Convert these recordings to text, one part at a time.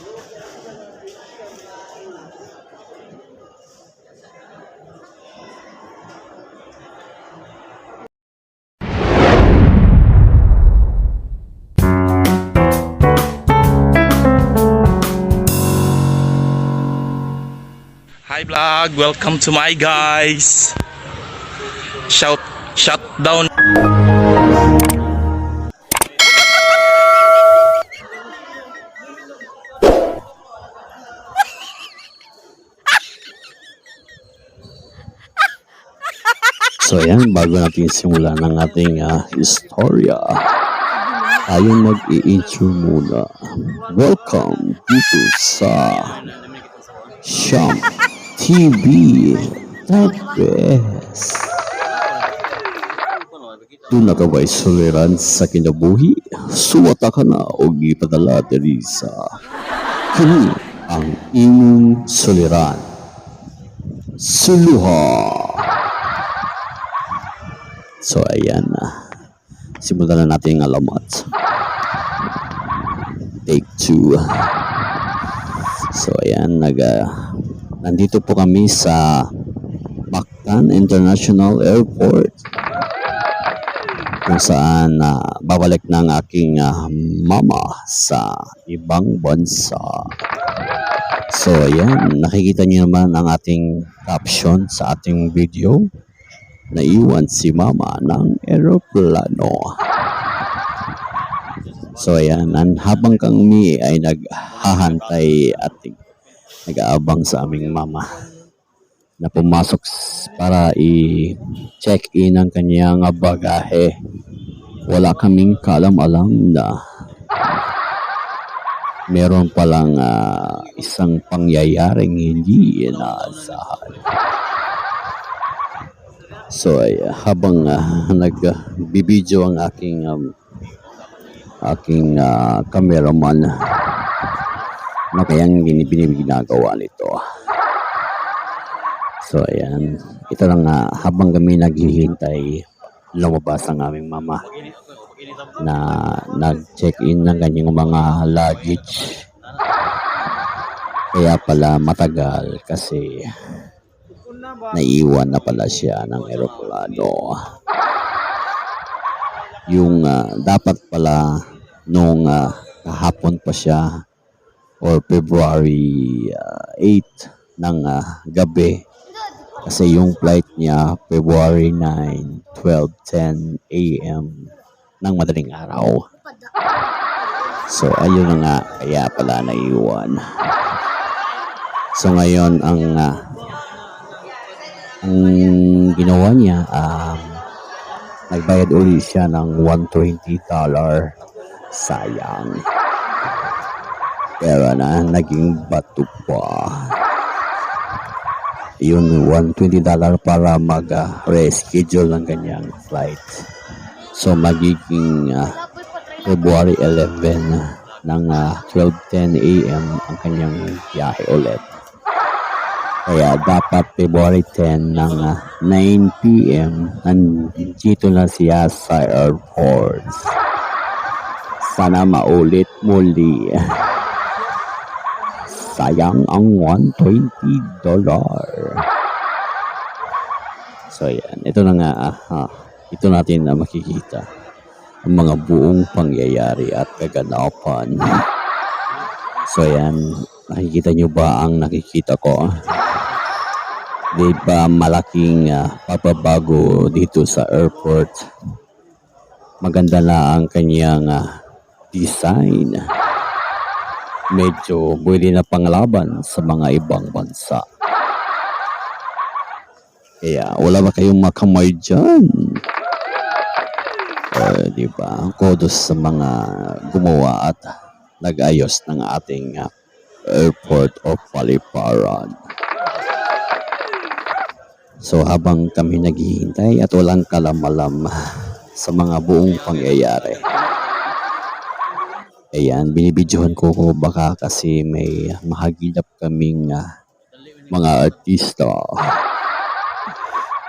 이렇게 하시잖아요. Vlog, welcome to my guys. Shout shut down. So ayan, bago natin simulan ng ating ah, istorya, tayo mag-i-intro muna. Welcome dito sa Sham TV The Best. Doon na ka ba'y suliran sa kinabuhi? Suwata ka na o ipadala diri sa kini ang inyong suliran. Suluha! So ayan na. Simulan na natin ang alamat. Take two. So ayan, nag, ah, nandito po kami sa Mactan International Airport kung saan na babalik ang aking ah, mama sa ibang bansa. So ayan, nakikita niyo naman ang ating caption sa ating video naiwan si mama ng eroplano. So ayan, an- habang kami ay naghahantay at nag-aabang sa aming mama na pumasok para i-check in ang kanyang bagahe. Wala kaming kalam-alam na meron palang ah, isang pangyayaring hindi inaasahan. So ay habang uh, nagbibideo ang aking um, aking ah, cameraman na kayang binibinib ginagawa nito. So ayan, ito lang nga habang kami naghihintay lumabas ang aming mama na nag-check-in ng kanyang mga luggage. Kaya pala matagal kasi naiwan na pala siya ng eroplano. Yung ah, dapat pala nung ah, kahapon pa siya or February ah, 8 ng ah, gabi kasi yung flight niya February 9, 12:10 a.m. ng madaling araw. So ayun na nga kaya pala naiwan. So ngayon ang ah, ang ginawa niya, um, nagbayad uli siya ng 120 dollar. Sayang. Pero na, naging bato pa. Yun, 120 dollar para mag-reschedule ng kanyang flight. So, magiging ah, February 11 ng ah, 12.10 a.m. ang kanyang biyahe ulit. Kaya dapat February 10 ng ah, 9 p.m. nandito na siya sa airport. Sana maulit muli. Sayang ang 120 dollar. So yan, ito na nga, ah, ito natin na makikita ang mga buong pangyayari at kaganapan. So yan, nakikita nyo ba ang nakikita ko? Di ba malaking ah, pagbabago dito sa airport? Maganda na ang kanyang ah, design. Medyo pwede na panglaban sa mga ibang bansa. Kaya wala ba kayong makamay dyan? Eh, di ba? Kudos sa mga gumawa at nag-ayos ng ating ah, airport of Paliparan. So habang kami naghihintay at walang kalamalam sa mga buong pangyayari. Ayan, binibidyohan ko ko baka kasi may mahagilap kaming ah, mga artista.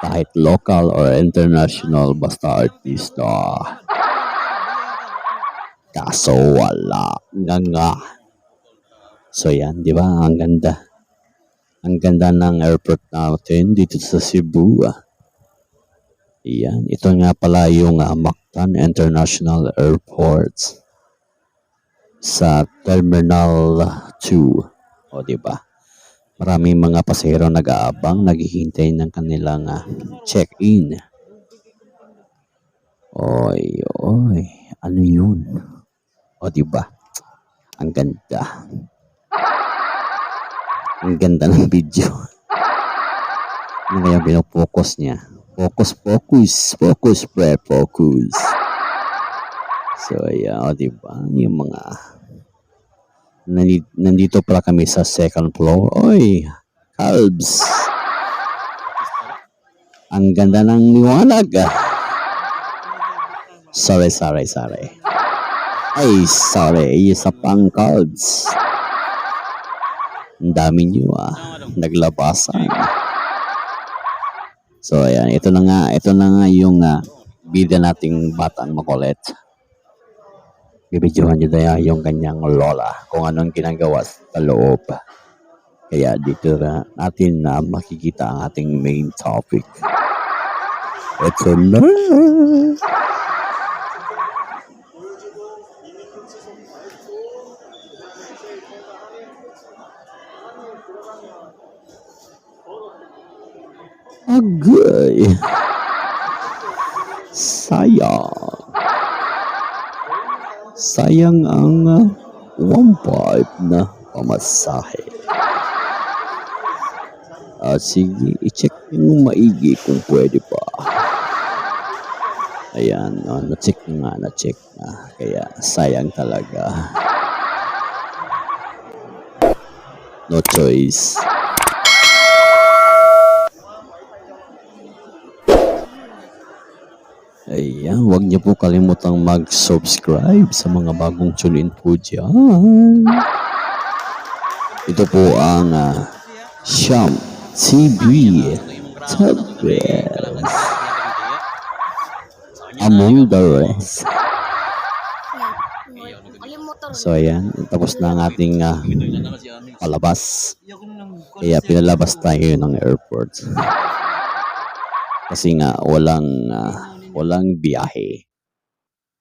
Kahit local or international, basta artista. Kaso wala nga nga. So yan, di ba? Ang ganda. Ang ganda ng airport natin dito sa Cebu. ah. Yan, ito nga pala yung ah, Mactan International Airport sa Terminal 2. O, di ba? Maraming mga pasahero nag-aabang, naghihintay ng kanilang ah, check-in. Oy, oy, ano yun? O, di ba? Ang ganda. Ang ganda ng video. Ano kaya pinopokus niya? Focus, focus, focus, pre, focus. So, ayan, o, di ba? Yung mga nandito, pala kami sa second floor. Oy, calves. Ang ganda ng liwanag. ah. Sorry, sorry, sorry. Ay, sorry. Isa pang calves. Ang dami nyo ah. Naglabasan. So, ayan. Ito na nga. Ito na nga yung uh, bida nating batang makulit. Bibidyohan nyo na yung kanyang lola kung anong ginagawa sa loob. Kaya dito na natin na makikita ang ating main topic. Ito na. Agay. Sayang. Sayang ang uh, 1.5 na pamasahe. Ah, sige, i-check yung maigi kung pwede pa. Ayan, oh, na-check na nga, na-check na. Kaya sayang talaga. No choice. Ayan, huwag niyo po kalimutang mag-subscribe sa mga bagong tune po dyan. Ito po ang uh, Sham TV Tabels among the rest. So ayan, tapos na ang ating ah, palabas. Kaya pinalabas tayo ng airport. Kasi nga walang ah, walang biyahe.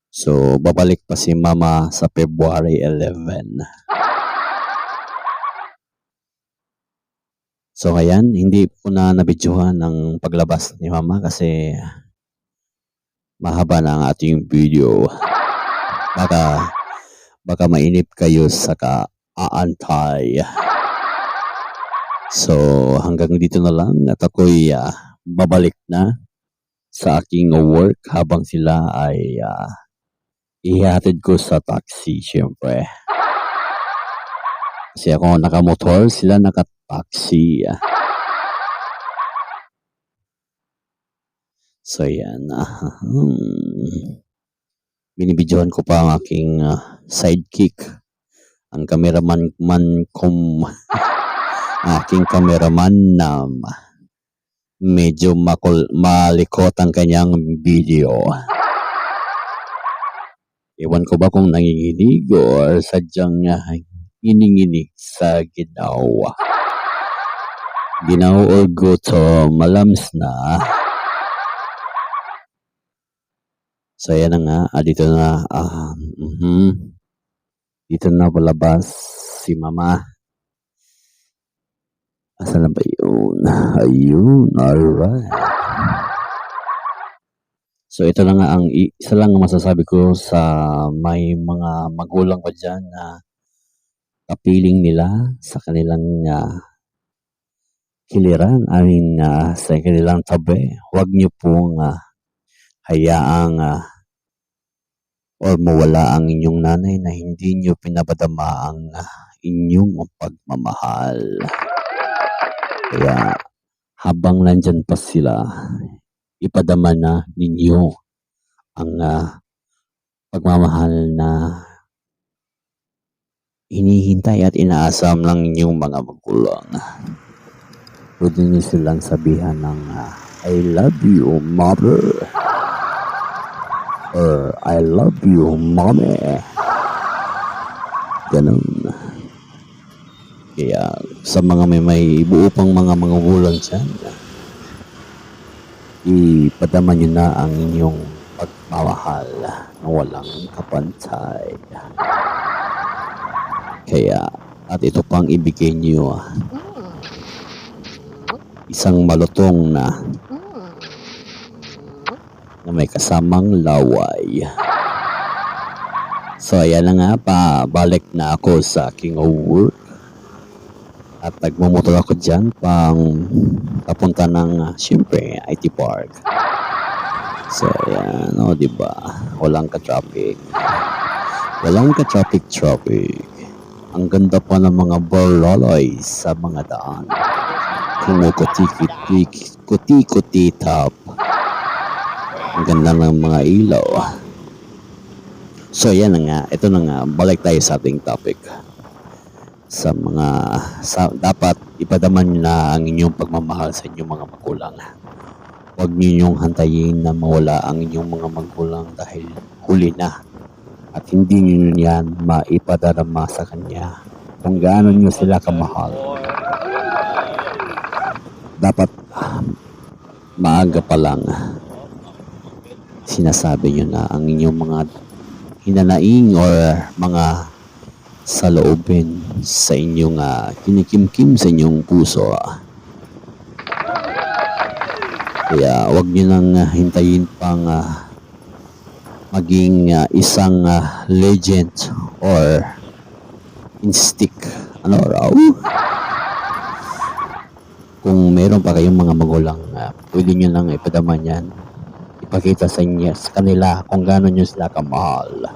So babalik pa si Mama sa February 11. So ayan, hindi po na nabidyohan ng paglabas ni Mama kasi mahaba na ang ating video. Baka baka mainip kayo sa kaantay. So hanggang dito na lang at ako'y ah, babalik na sa aking work habang sila ay ah, ihatid ko sa taxi syempre. Kasi ako nakamotor, sila naka-taxi. So yan. ah, hmm. Binibidyohan ko pa ang aking ah, sidekick. Ang cameraman man kum aking cameraman na medyo makul, malikot ang kanyang video. Ewan ko ba kung nanginginig or sadyang uh, ininginig sa ginawa. Ginaw or gutom, malams na. So, yan na nga. Ah, dito na. ah, mhm. Dito na palabas si mama. Asan na ba yun? Ayun. Alright. So, ito na nga ang isa lang ang masasabi ko sa may mga magulang pa dyan na kapiling nila sa kanilang ah, kiliran, I mean, ah, sa kanilang tabi. Huwag niyo pong ah, hayaang ah, or mawala ang inyong nanay na hindi niyo pinapadama ang ah, inyong pagmamahal. Kaya habang nandyan pa sila, ipadama na ninyo ang ah, pagmamahal na hinihintay at inaasam ng inyong mga magulang. Pwede niyo silang sabihan ng ah, I love you, mother. Or I love you, mommy. Ganun. Kaya sa mga may may buo pang mga magulang dyan, ipadama nyo na ang inyong pagmamahal na walang kapantay. Kaya, at ito pang ibigay nyo, ah, isang malutong na na may kasamang laway. So, ayan na nga pa, balik na ako sa aking work. At nagmumotor ako dyan pang papunta ng, uh, syempre, IT Park. So, ayan, o, diba? Walang ka-traffic. Walang ka-traffic-traffic. Ang ganda pa ng mga barloloy sa mga daan. Kumukuti-kuti, kuti-kuti top. Ang ganda ng mga ilaw. So, yan na nga. Ito na nga. Balik tayo sa ating topic. Sa mga... Sa, dapat ipadaman nyo na ang inyong pagmamahal sa inyong mga magulang. Huwag nyo yung hantayin na mawala ang inyong mga magulang dahil huli na. At hindi nyo yan maipadarama sa kanya kung gaano nyo sila kamahal. Dapat maaga pa lang sinasabi nyo na ang inyong mga hinanaing or mga saloobin sa inyong uh, kinikimkim sa inyong puso. ah. Kaya wag nyo nang ah, hintayin pang ah, maging ah, isang ah, legend or instinct. Ano raw? Kung meron pa kayong mga magulang, ah, pwede nyo nang ipadaman yan ipakita sa inyo sa kanila kung gaano nyo sila kamahal.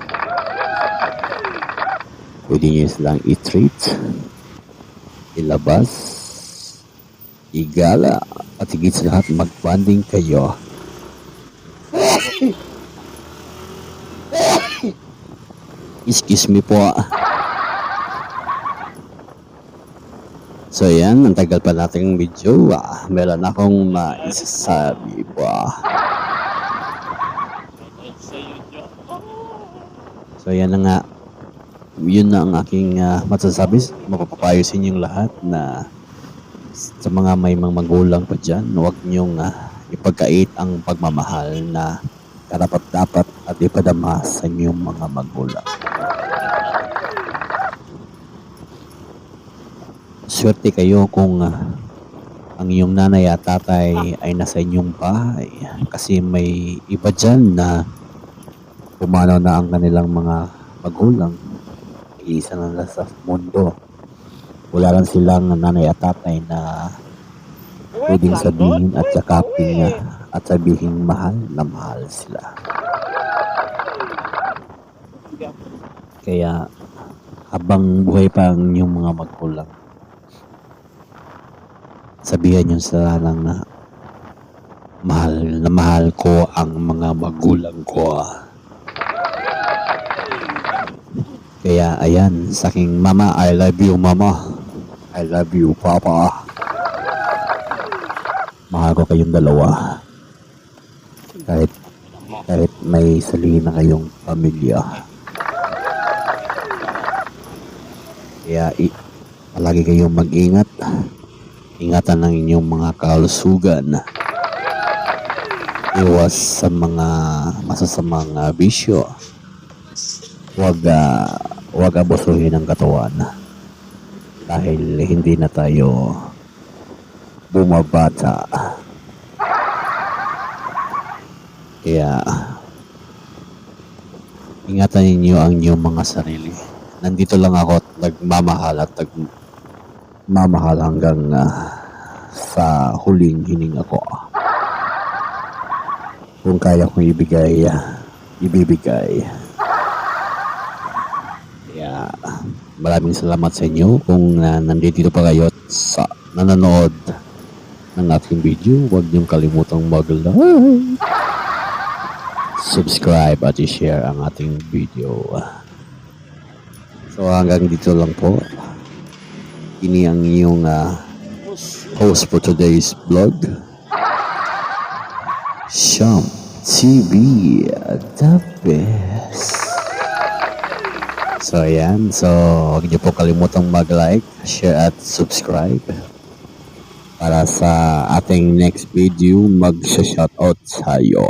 Pwede nyo silang i-treat, ilabas, igala, at higit sa lahat mag-bonding kayo. Excuse me po. So yan, ang tagal pa nating video. Ah, meron akong maisasabi pa. So yan na nga. Yun na ang aking uh, masasabi. Mapapapayo sa inyong lahat na sa mga may mga magulang pa dyan, huwag niyong uh, ipagkait ang pagmamahal na karapat dapat at ipadama sa inyong mga magulang. Swerte kayo kung uh, ang iyong nanay at tatay ay nasa inyong bahay kasi may iba dyan na pumanaw na ang kanilang mga magulang. Isa na lang sa mundo. Wala lang silang nanay at tatay na pwedeng sabihin at yakapin niya at sabihin mahal na mahal sila. Kaya habang buhay pa ang inyong mga magulang, sabihan niyo sila lang na mahal na mahal ko ang mga magulang ko. Kaya ayan, sa aking mama, I love you mama. I love you papa. Mahal ko kayong dalawa. Kahit, kahit may sarili na kayong pamilya. Kaya i, palagi kayong mag-ingat. Ingatan ng inyong mga kalusugan. Iwas sa mga masasamang uh, bisyo. Huwag uh, huwag abusuhin ang katawan dahil hindi na tayo bumabata. Kaya ingatan ninyo ang inyong mga sarili. Nandito lang ako at nagmamahal at nagmamahal hanggang ah, sa huling hininga ko. Kung kaya kong ibigay, ah, ibibigay. Kaya maraming salamat sa inyo kung uh, nandito pa kayo sa nanonood ng ating video, huwag niyong kalimutang mag-like, subscribe at i-share ang ating video. So hanggang dito lang po. Ini ang iyong ah, host for today's vlog. Sham TV, the best. So ayan, so huwag niyo po kalimutang mag-like, share at subscribe para sa ating next video mag-shoutout tayo.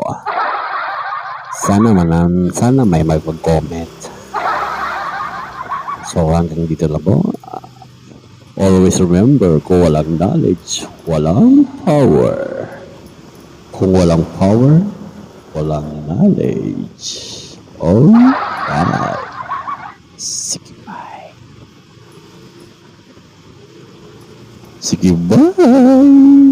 Sana man sana may mag-comment. So hanggang dito lang po. Always remember, kung walang knowledge, walang power. Kung walang power, walang knowledge. Oh, bye. Sige, bye. Sige, bye.